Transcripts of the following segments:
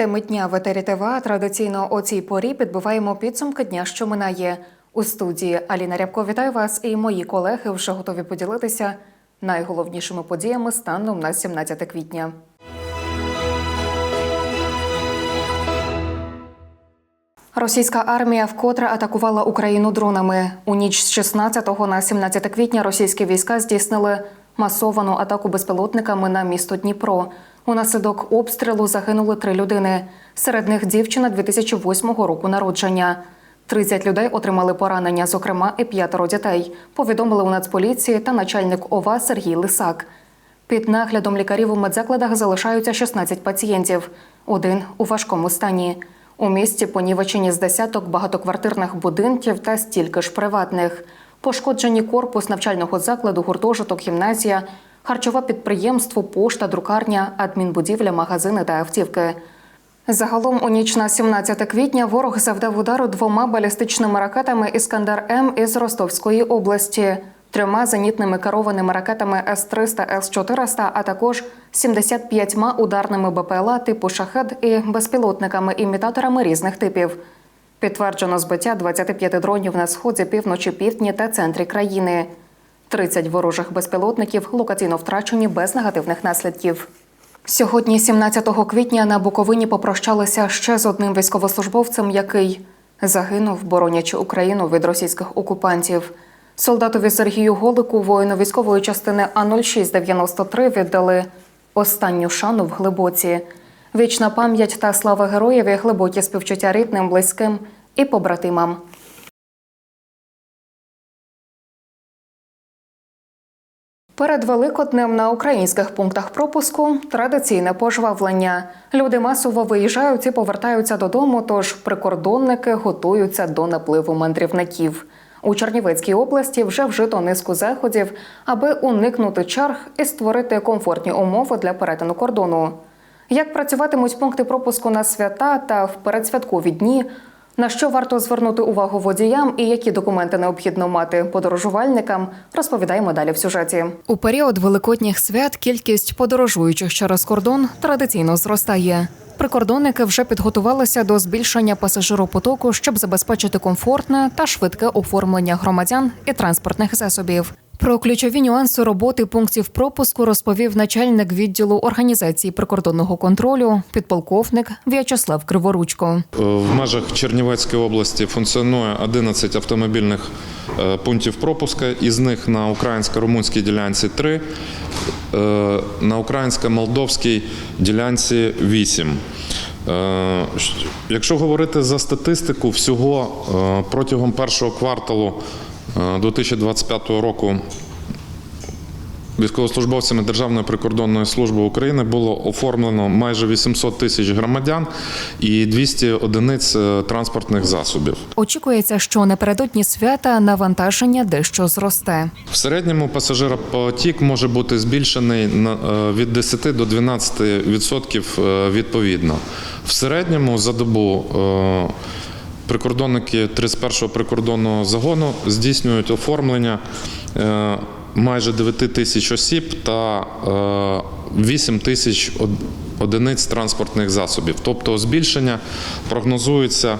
Теми дня в етері ТВА традиційно о цій порі підбиваємо підсумки дня, що минає. У студії Аліна Рябко вітаю вас і мої колеги вже готові поділитися найголовнішими подіями станом на 17 квітня. Російська армія вкотре атакувала Україну дронами. У ніч з 16 на 17 квітня російські війська здійснили масовану атаку безпілотниками на місто Дніпро. Унаслідок обстрілу загинули три людини. Серед них дівчина 2008 року народження. 30 людей отримали поранення, зокрема, і п'ятеро дітей. Повідомили у Нацполіції та начальник ОВА Сергій Лисак. Під наглядом лікарів у медзакладах залишаються 16 пацієнтів. Один у важкому стані. У місті понівечені з десяток багатоквартирних будинків та стільки ж приватних. Пошкоджені корпус навчального закладу, гуртожиток, гімназія, харчове підприємство, пошта, друкарня, адмінбудівля, магазини та автівки. Загалом у ніч на 17 квітня ворог завдав удару двома балістичними ракетами Іскандер М із Ростовської області, трьома зенітними керованими ракетами С-300, С-400, а також 75 ударними БПЛА типу шахед і безпілотниками-імітаторами різних типів. Підтверджено збиття 25 дронів на сході, півночі, півдні та центрі країни. 30 ворожих безпілотників локаційно втрачені без негативних наслідків. Сьогодні, 17 квітня, на Буковині попрощалися ще з одним військовослужбовцем, який загинув, боронячи Україну від російських окупантів. Солдатові Сергію Голику, воїну військової частини А0693 віддали останню шану в глибоці. Вічна пам'ять та слава героєві, глибокі співчуття рідним, близьким і побратимам. Перед Великоднем на українських пунктах пропуску традиційне пожвавлення. Люди масово виїжджають і повертаються додому, тож прикордонники готуються до напливу мандрівників. У Чернівецькій області вже вжито низку заходів, аби уникнути черг і створити комфортні умови для перетину кордону. Як працюватимуть пункти пропуску на свята та в передсвяткові дні, на що варто звернути увагу водіям і які документи необхідно мати подорожувальникам, розповідаємо далі в сюжеті. У період великодніх свят кількість подорожуючих через кордон традиційно зростає. Прикордонники вже підготувалися до збільшення пасажиропотоку, щоб забезпечити комфортне та швидке оформлення громадян і транспортних засобів. Про ключові нюанси роботи пунктів пропуску розповів начальник відділу організації прикордонного контролю, підполковник В'ячеслав Криворучко. Е, В межах Чернівецької області функціонує 11 автомобільних е, пунктів пропуска, із них на українсько-румунській ділянці 3, е, на українсько-молдовській ділянці 8. Е, Якщо говорити за статистику, всього протягом першого кварталу 2025 року Військовослужбовцями Державної прикордонної служби України було оформлено майже 800 тисяч громадян і 200 одиниць е, транспортних засобів. Очікується, що напередодні свята навантаження дещо зросте. В середньому пасажиропотік може бути збільшений е, від 10 до 12 відсотків е, відповідно. В середньому за добу е, прикордонники 31-го прикордонного загону здійснюють оформлення е, майже 9 тисяч осіб та е, 8 тисяч од- одиниць транспортних засобів. Тобто збільшення прогнозується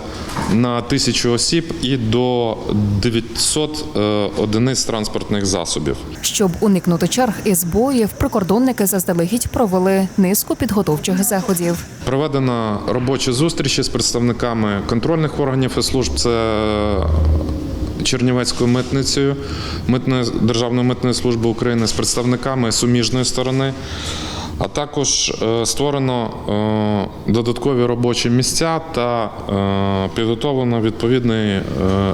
на тисячу осіб і до 900 е, одиниць транспортних засобів. Щоб уникнути черг і збоїв, прикордонники заздалегідь провели низку підготовчих заходів. Проведено робочі зустрічі з представниками контрольних органів і служб. Це Чернівецькою митницею, митної Державної митної служби України з представниками суміжної сторони. А також е, створено е, додаткові робочі місця та е, підготовлено відповідний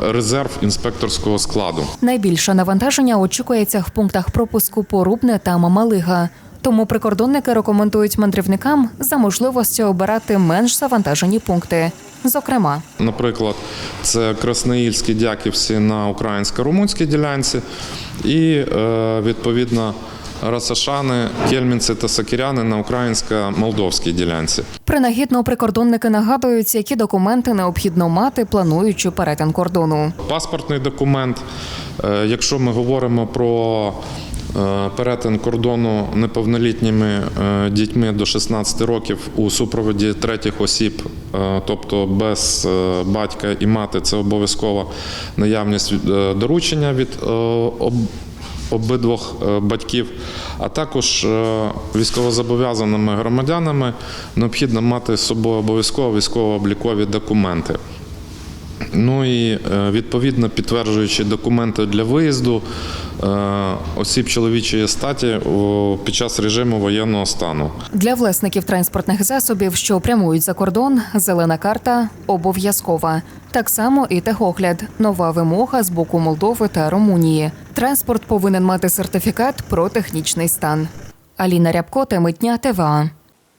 резерв інспекторського складу. Найбільше навантаження очікується в пунктах пропуску Порубне та Мамалига. Тому прикордонники рекомендують мандрівникам за можливості обирати менш завантажені пункти. Зокрема, Наприклад, це Красноїльські Дяківці на українсько-румунській ділянці і відповідно Расашани, Кельмінці та Сакіряни на українсько-молдовській ділянці. принагідно прикордонники нагадують, які документи необхідно мати, плануючи перетин кордону. Паспортний документ, е, якщо ми говоримо про е, перетин кордону неповнолітніми е, дітьми до 16 років у супроводі третіх осіб, тобто без батька і мати, це обов'язкова наявність доручення від об- обидвох е, батьків, а також е, військовозобов'язаними громадянами необхідно мати з собою обов'язково військово-облікові документи. Ну і е, відповідно підтверджуючи документи для виїзду осіб чоловічої статі під час режиму воєнного стану. Для власників транспортних засобів, що прямують за кордон, зелена карта обов'язкова. Так само і техогляд нова вимога з боку Молдови та Румунії. Транспорт повинен мати сертифікат про технічний стан. Аліна Рябко, Темитня, ТВА.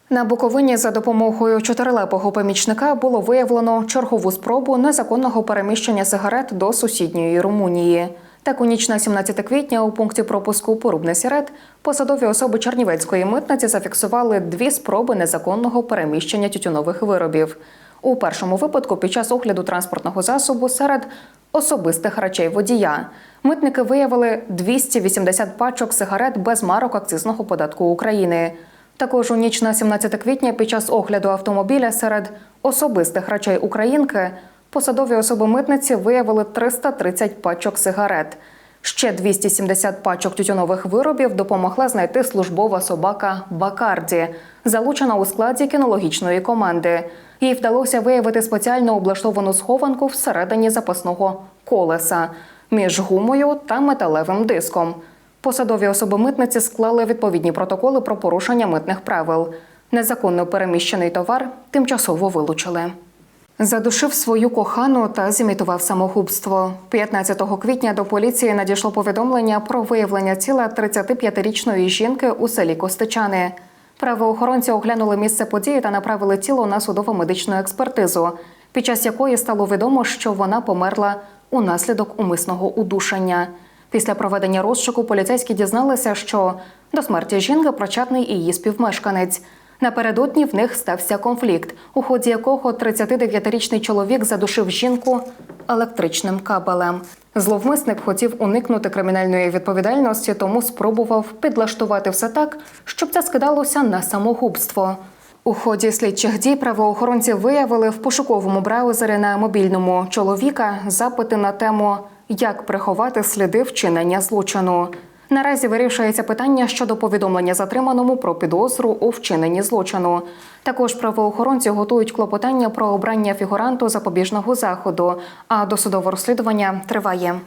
На Буковині за допомогою чотирилепого помічника було виявлено чергову спробу незаконного переміщення сигарет до сусідньої Румунії. Так, у ніч на 17 квітня у пункті пропуску Порубне Сірет посадові особи Чернівецької митниці зафіксували дві спроби незаконного переміщення тютюнових виробів. У першому випадку, під час огляду транспортного засобу серед особистих речей водія, митники виявили 280 пачок сигарет без марок акцизного податку України. Також у ніч на 17 квітня під час огляду автомобіля серед особистих речей українки посадові особи митниці виявили 330 пачок сигарет. Ще 270 пачок тютюнових виробів допомогла знайти службова собака Бакарді, залучена у складі кінологічної команди. Їй вдалося виявити спеціально облаштовану схованку всередині запасного колеса між гумою та металевим диском. Посадові особи митниці склали відповідні протоколи про порушення митних правил. Незаконно переміщений товар тимчасово вилучили. Задушив свою кохану та зімітував самогубство. 15 квітня до поліції надійшло повідомлення про виявлення тіла 35-річної жінки у селі Костичани. Правоохоронці оглянули місце події та направили тіло на судово-медичну експертизу, під час якої стало відомо, що вона померла унаслідок умисного удушення. Після проведення розшуку поліцейські дізналися, що до смерті жінки причетний і її співмешканець. Напередодні в них стався конфлікт, у ході якого 39-річний чоловік задушив жінку електричним кабелем. Зловмисник хотів уникнути кримінальної відповідальності, тому спробував підлаштувати все так, щоб це скидалося на самогубство. У ході слідчих дій правоохоронці виявили в пошуковому браузері на мобільному чоловіка запити на тему як приховати сліди вчинення злочину. Наразі вирішується питання щодо повідомлення затриманому про підозру у вчиненні злочину. Також правоохоронці готують клопотання про обрання фігуранту запобіжного заходу, а досудове розслідування триває.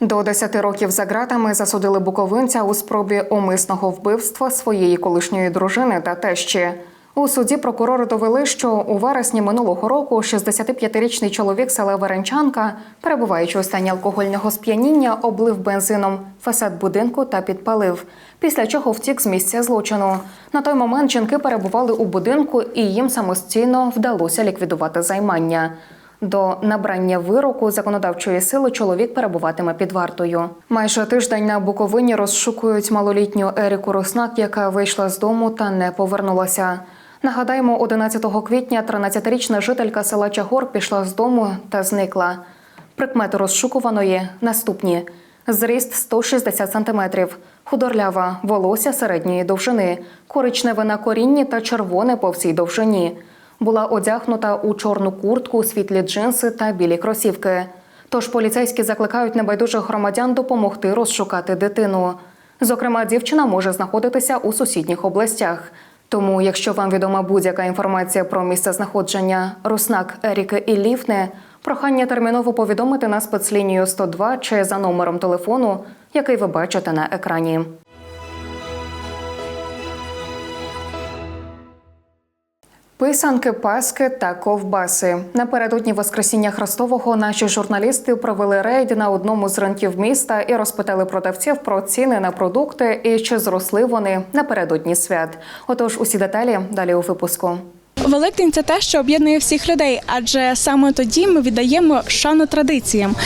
До 10 років за ґратами засудили буковинця у спробі умисного вбивства своєї колишньої дружини та тещі. У суді прокурори довели, що у вересні минулого року 65-річний чоловік села Веренчанка, перебуваючи у стані алкогольного сп'яніння, облив бензином фасад будинку та підпалив. Після чого втік з місця злочину. На той момент жінки перебували у будинку, і їм самостійно вдалося ліквідувати займання. До набрання вироку законодавчої сили чоловік перебуватиме під вартою. Майже тиждень на Буковині розшукують малолітню Еріку Руснак, яка вийшла з дому та не повернулася. Нагадаємо, 11 квітня 13-річна жителька села Чагор пішла з дому та зникла. Прикмети розшукуваної наступні: зріст 160 см, худорлява, волосся середньої довжини, коричневе на корінні та червоне по всій довжині. Була одягнута у чорну куртку, світлі джинси та білі кросівки. Тож поліцейські закликають небайдужих громадян допомогти розшукати дитину. Зокрема, дівчина може знаходитися у сусідніх областях. Тому, якщо вам відома будь-яка інформація про місце знаходження Руснак Еріки Іллівни, прохання терміново повідомити на спецлінію 102 чи за номером телефону, який ви бачите на екрані. Писанки, паски та ковбаси. Напередодні Воскресіння Христового наші журналісти провели рейд на одному з ринків міста і розпитали продавців про ціни на продукти і чи зросли вони напередодні свят. Отож, усі деталі далі у випуску. Великдень це те, що об'єднує всіх людей, адже саме тоді ми віддаємо шану традиціям.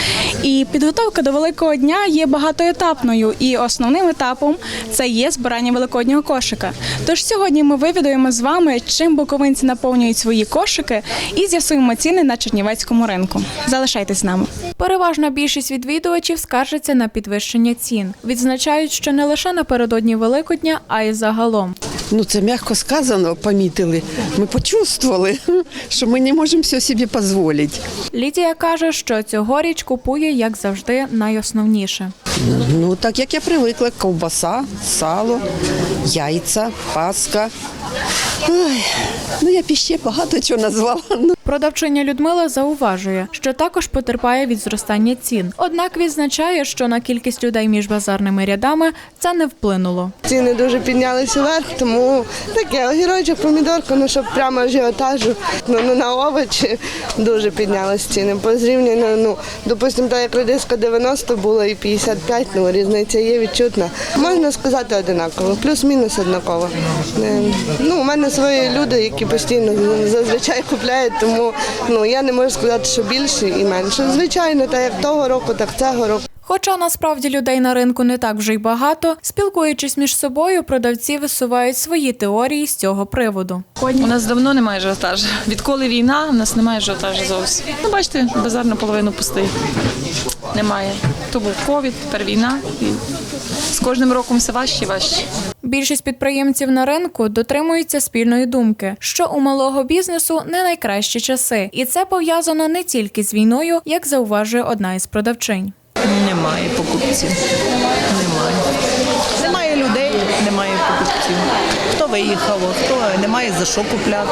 І підготовка до Великого дня є багатоетапною, і основним етапом це є збирання великоднього кошика. Тож сьогодні ми вивідуємо з вами, чим буковинці наповнюють свої кошики, і з'ясуємо ціни на чернівецькому ринку. Залишайтесь з нами. Переважна більшість відвідувачів скаржиться на підвищення цін. Відзначають, що не лише напередодні Великодня, а й загалом. Ну, це м'яко сказано, помітили. Ми почувствували, що ми не можемо все собі дозволити. Лідія каже, що цьогоріч купує, як завжди, найосновніше. Ну, так як я привикла, ковбаса, сало, яйця, паска. Ой, ну, я піще багато чого назвала. Ну, Продавчиня Людмила зауважує, що також потерпає від зростання цін. Однак відзначає, що на кількість людей між базарними рядами це не вплинуло. Ціни дуже піднялися вверх, тому таке огірочок, помідорка, ну щоб прямо ажіотажу. Ну, ну на овочі дуже піднялися ціни. По зрівнянню, ну, допустимо, так як редиска 90 було і 55, ну різниця є відчутна. Можна сказати одинаково, плюс-мінус однаково. Е, Ну, у мене свої люди, які постійно зазвичай купляють, тому ну я не можу сказати, що більше і менше. Звичайно, так як того року, так цього року. Хоча насправді людей на ринку не так вже й багато, спілкуючись між собою, продавці висувають свої теорії з цього приводу. У нас давно немає ажіотажу. Відколи війна, у нас немає ажіотажу зовсім. Ну, бачите, базар наполовину пустий. Немає. То був ковід, тепер війна. І з кожним роком все важче і важче. Більшість підприємців на ринку дотримуються спільної думки, що у малого бізнесу не найкращі часи, і це пов'язано не тільки з війною, як зауважує одна із продавчинь. Немає покупців. Немає. Немає людей, немає покупців. Хто виїхало, хто немає за що купляти.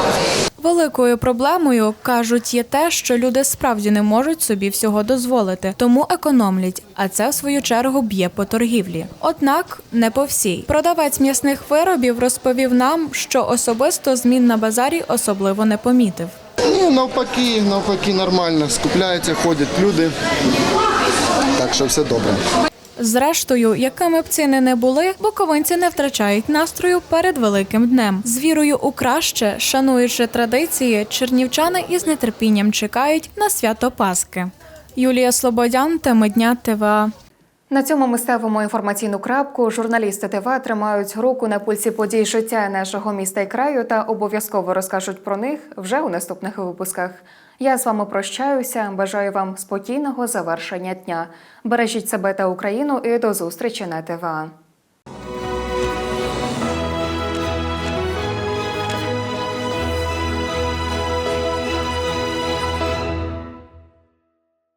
Великою проблемою кажуть є те, що люди справді не можуть собі всього дозволити, тому економлять. А це в свою чергу б'є по торгівлі. Однак не по всій. Продавець м'ясних виробів розповів нам, що особисто змін на базарі особливо не помітив. Ні, навпаки, навпаки, нормально. Скупляються, ходять люди. Так що все добре. Зрештою, якими б ціни не були, буковинці не втрачають настрою перед великим днем. З вірою у краще, шануючи традиції, чернівчани із нетерпінням чекають на свято Пасхи. Юлія Слободян, теми дня ТВА. На цьому ми ставимо інформаційну крапку. Журналісти ТВ тримають руку на пульсі подій життя нашого міста і краю та обов'язково розкажуть про них вже у наступних випусках. Я з вами прощаюся. Бажаю вам спокійного завершення дня. Бережіть себе та Україну і до зустрічі на ТВА.